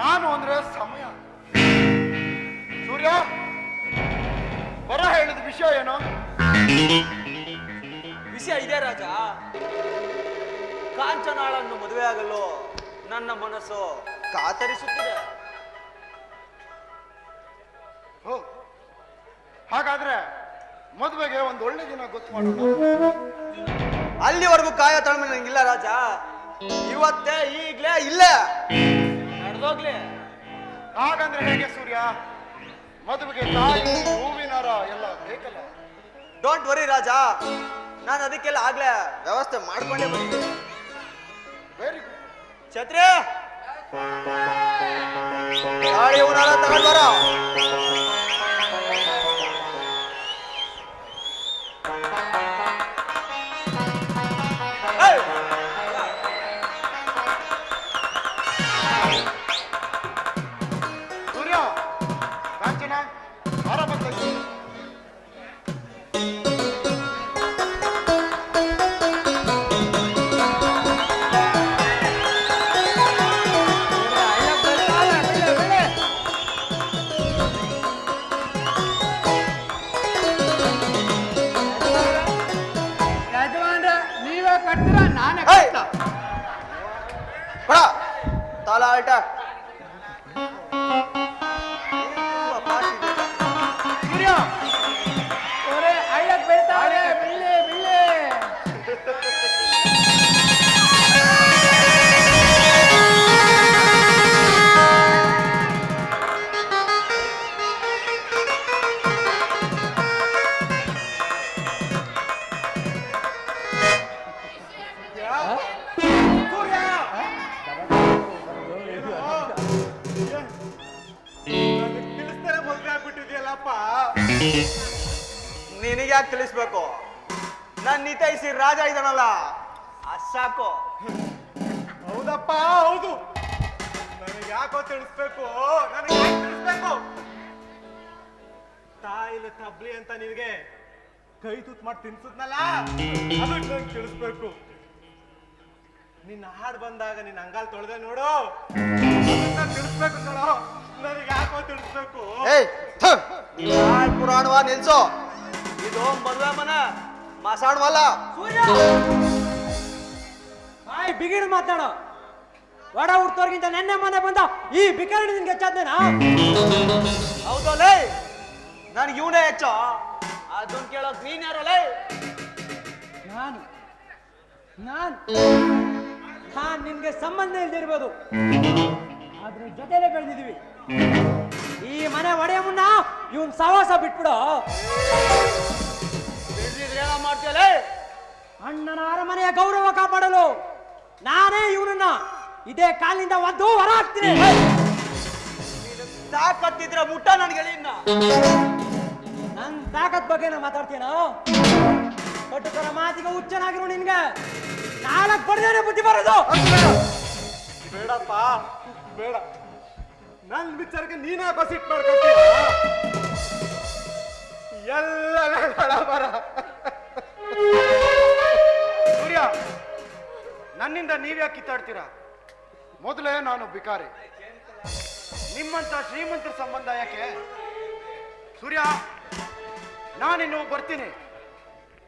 ನಾನು ಅಂದ್ರೆ ಸಮಯ. ಸೂರ್ಯ ಬರ ಹೇಳಿದ ವಿಷಯ ಏನು? ವಿಷಯ ಇದೆ ರಾಜ. ಕಾಂಚನಾಳನ್ನು ಮದುವೆಯಾಗಲು ನನ್ನ ಮನಸ್ಸು ಕಾತರಿಸುತ್ತಿದೆ. ಹೋ ಹಾಗಾದ್ರೆ ಮದುವೆಗೆ ಒಂದು ಒಳ್ಳೆ ದಿನ ಗೊತ್ತು ಮಾಡೋಣ. ಅಲ್ಲಿವರೆಗೂ ಕಾಯೋ ತಳಮೆ ನಂಗಿಲ್ಲ ರಾಜ. ಇವತ್ತೇ ಈಗ್ಲೇ ಇಲ್ಲೇ. ನಡೆದೋಗ್ಲಿ ಹಾಗಂದ್ರೆ ಹೇಗೆ ಸೂರ್ಯ? ಮದುವೆಗೆ ತಾಯಿ ಹೂವಿನಾರ ಎಲ್ಲ ಬೇಕಲ್ಲ. Don't worry Raja. ನಾನು ಅದಕ್ಕೆಲ್ಲ ಆಗ್ಲೇ ವ್ಯವಸ್ಥೆ ಮಾಡ್ಕೊಂಡೇ ಬಂದಿದ್ದೀನಿ. ವೆರಿ ಗುಡ್ ಛತ್ರಿ! ಹೂನಾರ ತಗೊಂಡ್ ನಿನಗೆ ಯಾಕೆ ತಿಳಿಸ್ಬೇಕು? ನನ್ನ ನಿತೈಸಿ ರಾಜ ಇದ್ದಾನಲ್ಲ ಅಸಾಕು ಸಾಕು. ಹೌದಪ್ಪ ಹೌದು. ನನಗೆ ಯಾಕೋ ತಿಳಿಸ್ಬೇಕು? ನನಗೆ ಯಾಕೆ ತಿಳಿಸ್ಬೇಕು ತಾಯಿಲ ತಬ್ಲಿ ಅಂತ ನಿನಗೆ ಕೈ ತೂತ್ ಮಾಡಿ ತಿನ್ಸುದ್ನಲ್ಲ ಅದಕ್ಕೆ ನಂಗೆ ತಿಳಿಸ್ಬೇಕು. ನಿನ್ನ ಹಾಡ್ ಬಂದಾಗ ನಿನ್ನ ಅಂಗಾಲ್ ತೊಳೆದೆ ನೋಡು. ತಿಳಿಸ್ಬೇಕು ನೋಡು ನನಗೆ ಯಾಕೋ ತಿಳಿಸ್ಬೇಕು ಪುರಾಣವ ನಿಲ್ಸೋ. ಇದು ಮದುವೆ ಮನ ಮಾಸಾಡ್ವಲ್ಲ ಬಾಯ್ ಬಿಗಿಡು ಮಾತಾಡೋ. ಒಡ ಹುಡ್ತೋರ್ಗಿಂತ ನೆನ್ನೆ ಮನೆ ಬಂದ ಈ ಬಿಕರಣಿ ನಿನ್ಗೆ ಹೆಚ್ಚಾದ್ನೇನಾ? ಲೇ ನನ್ಗೆ ಇವನೇ ಹೆಚ್ಚು. ಅದನ್ನ ಕೇಳೋಕ್ ನೀನ್ ಲೇ? ನಾನು ನಾನು. ನಾನ್ ನಿನ್ಗೆ ಸಂಬಂಧ ಇಲ್ದಿರ್ಬೋದು. ಆದ್ರೆ ಜೊತೆಲೆ ಬೆಳೆದಿದೀವಿ ಈ ಮನೆ ಒಡೆಯ ಮುನ್ನ ಇವನ್ ಸವಾಸ ಬಿಟ್ಬಿಡು. ಮಾಡ್ತೀಯಲ್ಲೇ ಅಣ್ಣನ ಅರಮನೆಯ ಗೌರವ ಕಾಪಾಡಲು ನಾನೇ ಇವನನ್ನ ಇದೇ ಕಾಲಿಂದ ಒದ್ದು ಹೊರ ಹಾಕ್ತೀನಿ. ತಾಕತ್ತಿದ್ರೆ ಮುಟ್ಟ ನನ್ಗೆ ಇನ್ನ. ನನ್ ತಾಕತ್ ಬಗ್ಗೆ ಮಾತಾಡ್ತೀನೋ ಕಟ್ಟುಕರ ಮಾತಿಗೆ ಹುಚ್ಚನಾಗಿರು ನಿನ್ಗೆ. ನಾಲ್ಕು ಬಡ್ದೇನೆ ಬುದ್ಧಿ ಬರೋದು. ಬೇಡಪ್ಪ ಬೇಡ. ನನ್ನ ವಿಚಾರಕ್ಕೆ ನೀನೇ ಬಸಿಟ್ ಮಾಡ್ಕೊತೀಯ? ಎಲ್ಲ ಬರ. ಸೂರ್ಯ, ನನ್ನಿಂದ ನೀವ್ಯಾಕೆ ಕಿತ್ತಾಡ್ತೀರಾ? ಮೊದಲೇ ನಾನು ಬಿಕಾರಿ ನಿಮ್ಮಂತ ಶ್ರೀಮಂತರ ಸಂಬಂಧ ಯಾಕೆ? ಸೂರ್ಯ, ನಾನಿನ್ನು ಬರ್ತೀನಿ.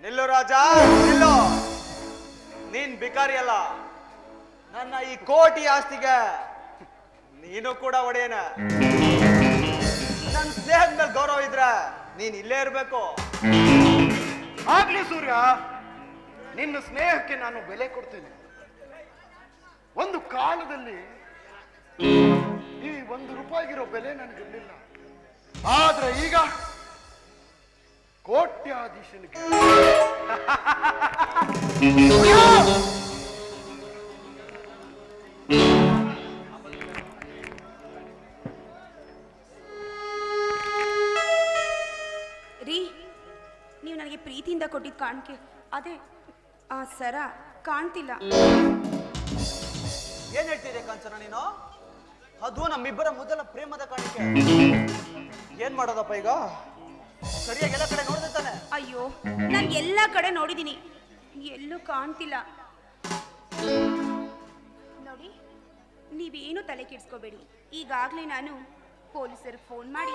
ನಿಲ್ಲು ರಾಜ, ನಿಲ್ಲು. ನೀನ್ ಬಿಕಾರಿ ಅಲ್ಲ. ನನ್ನ ಈ ಕೋಟಿ ಆಸ್ತಿಗೆ ನೀನು ಕೂಡ ಒಡೆಯನ. ನನ್ನ ಸ್ನೇಹದ ಮೇಲೆ ಗೌರವ ಇದ್ರ ನೀನ್ ಇಲ್ಲೇ ಇರ್ಬೇಕು. ಆಗ್ಲಿ ಸೂರ್ಯ ನಿನ್ನ ಸ್ನೇಹಕ್ಕೆ ನಾನು ಬೆಲೆ ಕೊಡ್ತೀನಿ. ಒಂದು ಕಾಲದಲ್ಲಿ ಈ ಒಂದು ರೂಪಾಯಿಗಿರೋ ಬೆಲೆ ನನಗಿರ್ಲಿಲ್ಲ ಆದ್ರೆ ಈಗ ಕೋಟ್ಯಾಧೀಶನಿಗೆ. ಕಾಣಿಕೆ ಅದೇ ಆ ಸರ ಕಾಣ್ತಿಲ್ಲ. ಏನ್ ಹೇಳ್ತಿದೆ ಕಾಂಚನ ನೀನು? ಅದು ನಮ್ಮಿಬ್ಬರ ಮೊದಲ ಪ್ರೇಮದ ಕಾಣಿಕೆ. ಏನ್ ಮಾಡೋದಪ್ಪ ಈಗ? ಸರಿಯಾಗಿ ಎಲ್ಲ ಕಡೆ ನೋಡಿದಾನೆ ತಾನೆ. ಅಯ್ಯೋ ನಾನು ಎಲ್ಲ ಕಡೆ ನೋಡಿದ್ದೀನಿ ಎಲ್ಲೂ ಕಾಣ್ತಿಲ್ಲ. ನೋಡಿ ನೀವೇನು ತಲೆ ಕೆಡಿಸ್ಕೋಬೇಡಿ. ಈಗಾಗಲೇ ನಾನು ಪೊಲೀಸರು ಫೋನ್ ಮಾಡಿ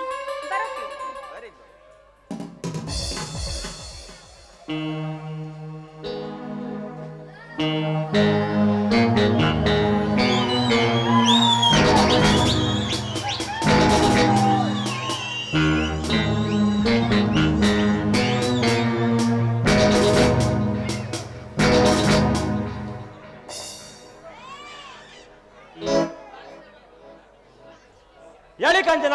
ಬರಕ್ಕೆ ಹೇಳ್ತೀನಿ. ವೆರಿ ಗುಡ್ ಹೇಳಿ ಕಾಂಚನ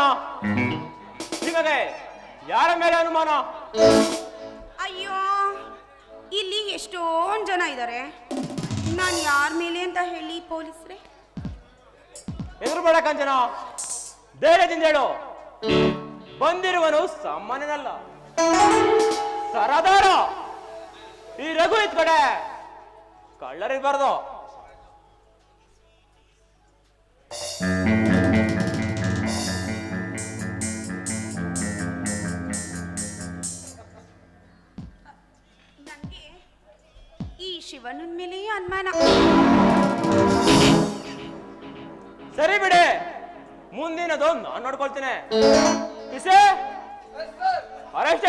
ನಿಮಗೆ ಯಾರ ಮೇಲೆ ಅನುಮಾನ ಅಯ್ಯೋ ಇಲ್ಲಿ ಎಷ್ಟೊಂದು ಜನ ಇದ್ದಾರೆ ನಾನು ಯಾರ ಮೇಲೆ ಅಂತ ಹೇಳಿ ಪೊಲೀಸ್ರೆ? ಎದುರು ಬೇಡ ಕಾಂಚನ ಧೈರ್ಯದಿಂದ ಹೇಳು. ಬಂದಿರುವನು ಸಾಮಾನ್ಯನಲ್ಲ. ಸರದಾರ. ಈ ರಘು ಇದ್ ಕಡೆ ಕಳ್ಳರಿರ್ಬಾರ್ದು. ಶಿವನ ಮೇಲೆ ಅನುಮಾನ. ಸರಿ ಬಿಡಿ. ಮುಂದಿನದು ನಾನ್ ನೋಡ್ಕೊಳ್ತೇನೆ. ಕಿಸೆ? ಅರೆಸ್ಟ್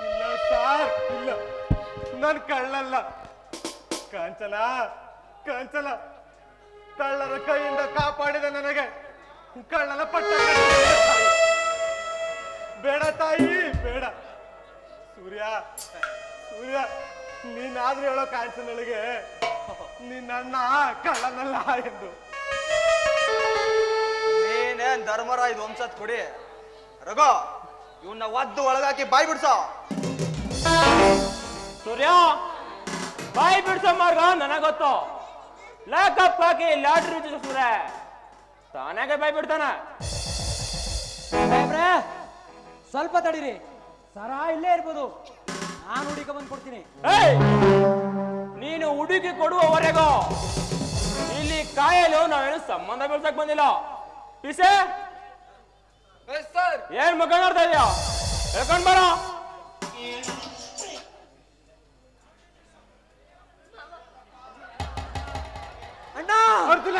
ಇಲ್ಲ ಸಾರ್ ಇಲ್ಲ. ನಾನು ಕಳ್ಳಲ್ಲ. ಕಾಂಚಲ ಕಾಂಚಲ ಕಳ್ಳರ ಕೈಯಿಂದ ಕಾಪಾಡಿದ ನನಗೆ. ಕಳ್ಳನ ಪಟ್ಟ ಬೇಡ. ತಾಯಿ ಬೇಡ. ಸೂರ್ಯ ಸೂರ್ಯ ನೀನಾದ್ರೂ ಹೇಳೋ ಕಾಂಚನಳಿಗೆ ನಿನ್ನ ಕಳ್ಳನಲ್ಲ ಎಂದು. ನೀನೇನ್ ಧರ್ಮರಾಯ್ ವಂಶದ್ ಕೊಡಿ. ರಘು ಇವನ್ನ ಒದ್ದು ಒಳಗಾಕಿ ಬಾಯಿ ಬಿಡ್ಸೋ. ಸೂರ್ಯ ಬಾಯಿ ಬಿಡ್ಸೋ ಮಾರ್ಗ ನನಗೊತ್ತು ಗೊತ್ತು. ಲಾಕಪ್ ಹಾಕಿ ಲಾಟ್ರಿ ಸೂರ್ಯ. ತಾನಾಗೆ ಬಾಯ್ ಬಿಡ್ತಾನ ಸಾಹೇಬ್ರೆ ಸ್ವಲ್ಪ ತಡೀರಿ. ಸರ ಇಲ್ಲೇ ಇರ್ಬೋದು. ನಾನು ಹುಡುಗ ಬಂದು ಕೊಡ್ತೀನಿ ಏಯ್! ನೀನು ಹುಡುಗಿ ಕೊಡುವವರೆಗೂ? ಇಲ್ಲಿ ಕಾಯಲು ನಾವೇನು ಸಂಬಂಧ ಬೆಳ್ಸಕ್ ಬಂದಿಲ್ಲ. ಪಿಸೆ? ಏನ್ ಮಗ ನೋಡ್ತಾ ಇದೀಯ? ಹೇಳ್ಕೊಂಡ್ ಬರ. ಅಣ್ಣ! ಅರ್ಜುನ